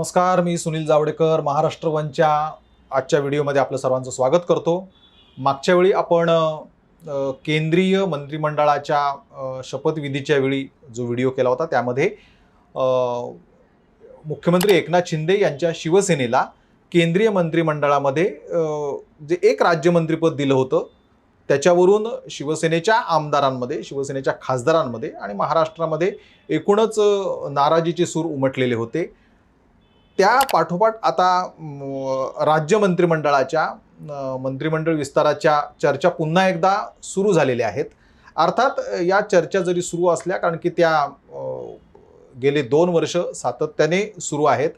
नमस्कार मी सुनील जावडेकर महाराष्ट्र वनच्या आजच्या व्हिडिओमध्ये आपलं सर्वांचं स्वागत करतो. मागच्या वेळी आपण केंद्रीय मंत्रिमंडळाच्या शपथविधीच्या वेळी जो व्हिडिओ केला होता त्यामध्ये मुख्यमंत्री एकनाथ शिंदे यांच्या शिवसेनेला केंद्रीय मंत्रिमंडळामध्ये जे एक राज्यमंत्रीपद दिलं होतं त्याच्यावरून शिवसेनेच्या आमदारांमध्ये शिवसेनेच्या खासदारांमध्ये आणि महाराष्ट्रामध्ये एकूणच नाराजीचे सूर उमटलेले होते. त्या पाठोपाठ आता राज्य मंत्रिमंडळाच्या मंत्रिमंडळ विस्ताराच्या चर्चा पुन्हा एकदा सुरू झालेल्या आहेत. अर्थात या चर्चा जरी सुरू असल्या कारण की त्या गेले दोन वर्ष सातत्याने सुरू आहेत.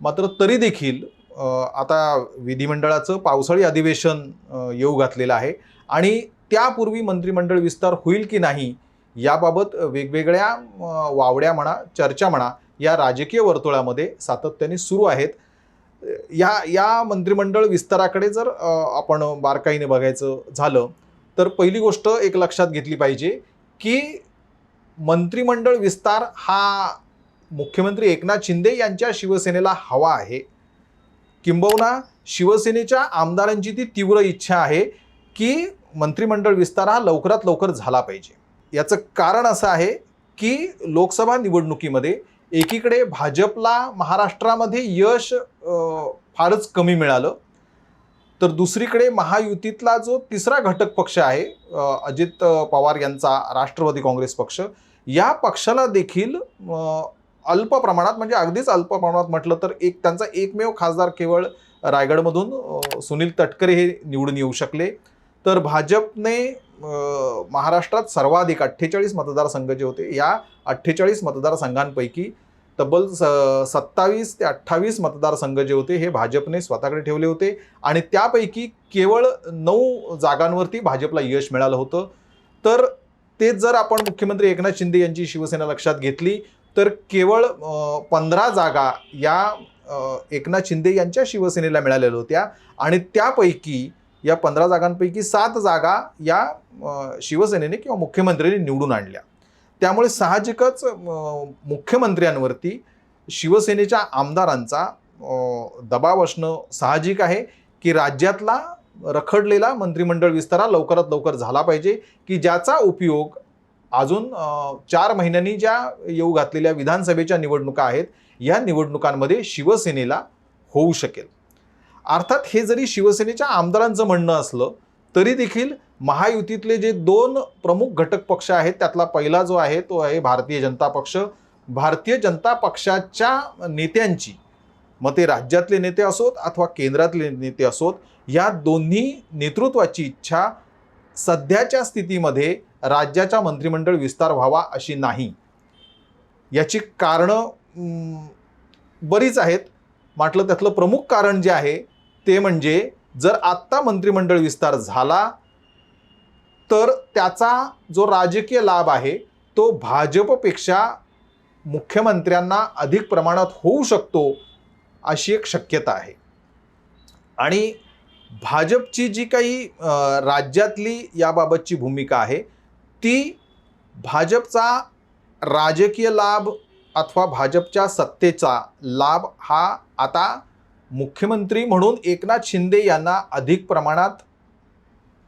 मात्र तरी देखील आता विधिमंडळाचं पावसाळी अधिवेशन येऊ घातलेलं आहे. आणि त्यापूर्वी मंत्रिमंडळ विस्तार होईल की नाही याबाबत वेगवेगळ्या वावड्या म्हणा चर्चा म्हणा या राजकीय वर्तुळामध्ये सातत्याने सुरू आहेत. या या मंत्रिमंडळ विस्ताराकडे जर आपण बारकाईने बघायचं झालं तर पहिली गोष्ट एक लक्षात घेतली पाहिजे की मंत्रिमंडळ विस्तार हा मुख्यमंत्री एकनाथ शिंदे यांच्या शिवसेनेला हवा आहे. किंबहुना शिवसेनेच्या आमदारांची ती तीव्र इच्छा आहे की मंत्रिमंडळ विस्तार हा लवकरात लवकर झाला पाहिजे. याचं कारण असं आहे की लोकसभा निवडणुकीमध्ये एकीकडे भाजपला महाराष्ट्रामध्ये यश फारच कमी मिळालं. तर दुसरीकडे महायुतीतला जो तिसरा घटक पक्ष आहे अजित पवार यांचा राष्ट्रवादी काँग्रेस पक्ष या पक्षाला देखील अल्प प्रमाणात म्हणजे अगदीच अल्प प्रमाणात म्हटलं तर एक त्यांचा एकमेव खासदार केवळ रायगडमधून सुनील तटकरे हे निवडून येऊ शकले. तर भाजपने महाराष्ट्रात सर्वाधिक अठ्ठेचाळीस मतदारसंघ जे होते या अठ्ठेचाळीस मतदारसंघांपैकी तब्बल स सत्तावीस ते अठ्ठावीस मतदारसंघ जे होते हे भाजपने स्वतःकडे ठेवले होते. आणि त्यापैकी केवळ नऊ जागांवरती भाजपला यश मिळालं होतं. तर तेच जर आपण मुख्यमंत्री एकनाथ शिंदे यांची शिवसेना लक्षात घेतली तर केवळ पंधरा जागा या एकनाथ शिंदे यांच्या शिवसेनेला मिळालेल्या होत्या. आणि त्यापैकी या पंधरा जागांपैकी सात जागा या शिवसेनेने किंवा मुख्यमंत्र्यांनी निवडून आणल्या. त्यामुळे साहजिकच मुख्यमंत्र्यांवरती शिवसेनेच्या आमदारांचा दबाव असणं साहजिक आहे की राज्यातला रखडलेला मंत्रिमंडळ विस्तारा लवकरात लवकर झाला पाहिजे की ज्याचा उपयोग अजून चार महिन्यांनी ज्या येऊ घातलेल्या विधानसभेच्या निवडणुका आहेत या निवडणुकांमध्ये शिवसेनेला होऊ शकेल. अर्थात हे जरी शिवसेनेच्या आमदारांचं म्हणणं असलं तरी देखील महायुतीतले जे दोन प्रमुख घटक पक्ष आहेत त्यातला पहिला जो आहे तो आहे भारतीय जनता पक्ष. भारतीय जनता पक्षाच्या नेत्यांची मग ते राज्यातले नेते असोत अथवा केंद्रातले नेते असोत या दोन्ही नेतृत्वाची इच्छा सध्याच्या स्थितीमध्ये राज्याचा मंत्रिमंडळ विस्तार व्हावा अशी नाही. याची कारणं बरीच आहेत. म्हटलं त्यातलं प्रमुख कारण जे आहे ते म्हणजे जर आत्ता मंत्रिमंडळ विस्तार झाला तर त्याचा जो राजकीय लाभ आहे तो भाजपपेक्षा मुख्यमंत्र्यांना अधिक प्रमाणात होऊ शकतो अशी एक शक्यता आहे. आणि भाजपची जी काही राज्यातली याबाबतची भूमिका आहे ती भाजपचा राजकीय लाभ अथवा भाजपच्या सत्तेचा लाभ हा आता मुख्यमंत्री म्हणून एकनाथ शिंदे यांना अधिक प्रमाणात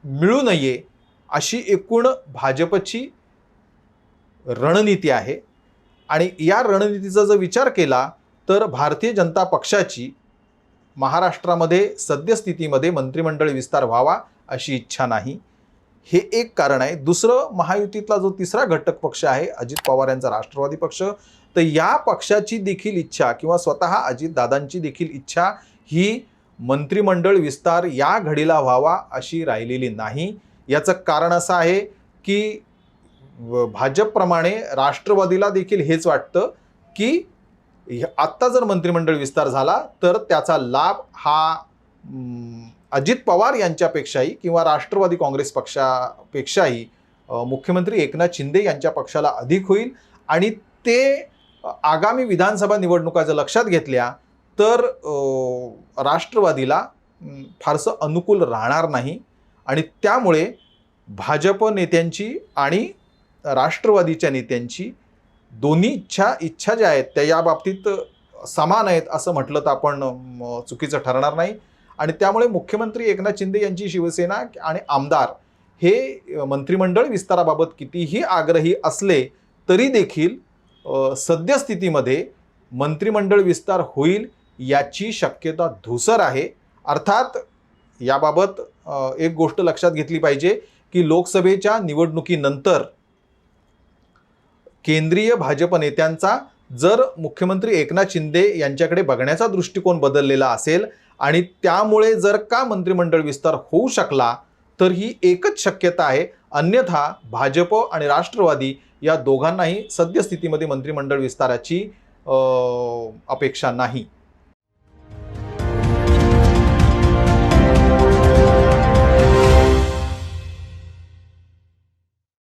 मिळू नये अशी एकूण भाजपची रणनीती आहे. आणि या रणनीतीचा जर विचार केला तर भारतीय जनता पक्षाची महाराष्ट्रामध्ये सद्यस्थितीमध्ये मंत्रिमंडळ विस्तार व्हावा अशी इच्छा नाही. हे एक कारण आहे. दुसरं महायुतीतला जो तिसरा घटक पक्ष आहे अजित पवार यांचा राष्ट्रवादी पक्ष तर या पक्षाची देखील इच्छा किंवा स्वतः अजितदादांची देखील इच्छा ही मंत्रिमंडळ विस्तार या घडीला व्हावा अशी राहिलेली नाही. याचं कारण असं आहे की भाजपप्रमाणे राष्ट्रवादीला देखील हेच वाटतं की आत्ता जर मंत्रिमंडळ विस्तार झाला तर त्याचा लाभ हा अजित पवार यांच्यापेक्षाही किंवा राष्ट्रवादी काँग्रेस पक्षापेक्षाही मुख्यमंत्री एकनाथ शिंदे यांच्या पक्षाला अधिक होईल. आणि ते आगामी विधानसभा निवडणुका जर लक्षात घेतल्या तर राष्ट्रवादीला फारसं अनुकूल राहणार नाही. आणि त्यामुळे भाजप नेत्यांची आणि राष्ट्रवादीच्या नेत्यांची दोन्ही इच्छा इच्छा ज्या आहेत त्या याबाबतीत समान आहेत असं म्हटलं तर आपण चुकीचं ठरणार नाही. आणि त्यामुळे मुख्यमंत्री एकनाथ शिंदे यांची शिवसेना आणि आमदार हे मंत्रिमंडळ विस्ताराबाबत कितीही आग्रही असले तरी देखील सद्यस्थितीमध्ये मंत्रिमंडळ विस्तार होईल याची शक्यता धुसर आहे. अर्थात याबाबत एक गोष्ट लक्षात घेतली पाहिजे की लोकसभेच्या निवडणुकीनंतर केंद्रीय भाजप नेत्यांचा जर मुख्यमंत्री एकनाथ शिंदे यांच्याकडे बघण्याचा दृष्टिकोन बदललेला असेल आणि त्यामुळे जर का मंत्रिमंडळ विस्तार होऊ शकला तर ही एकच शक्यता आहे. अन्यथा भाजप आणि राष्ट्रवादी या दोघांनाही सद्यस्थितीमध्ये मंत्रिमंडळ विस्ताराची अपेक्षा नाही.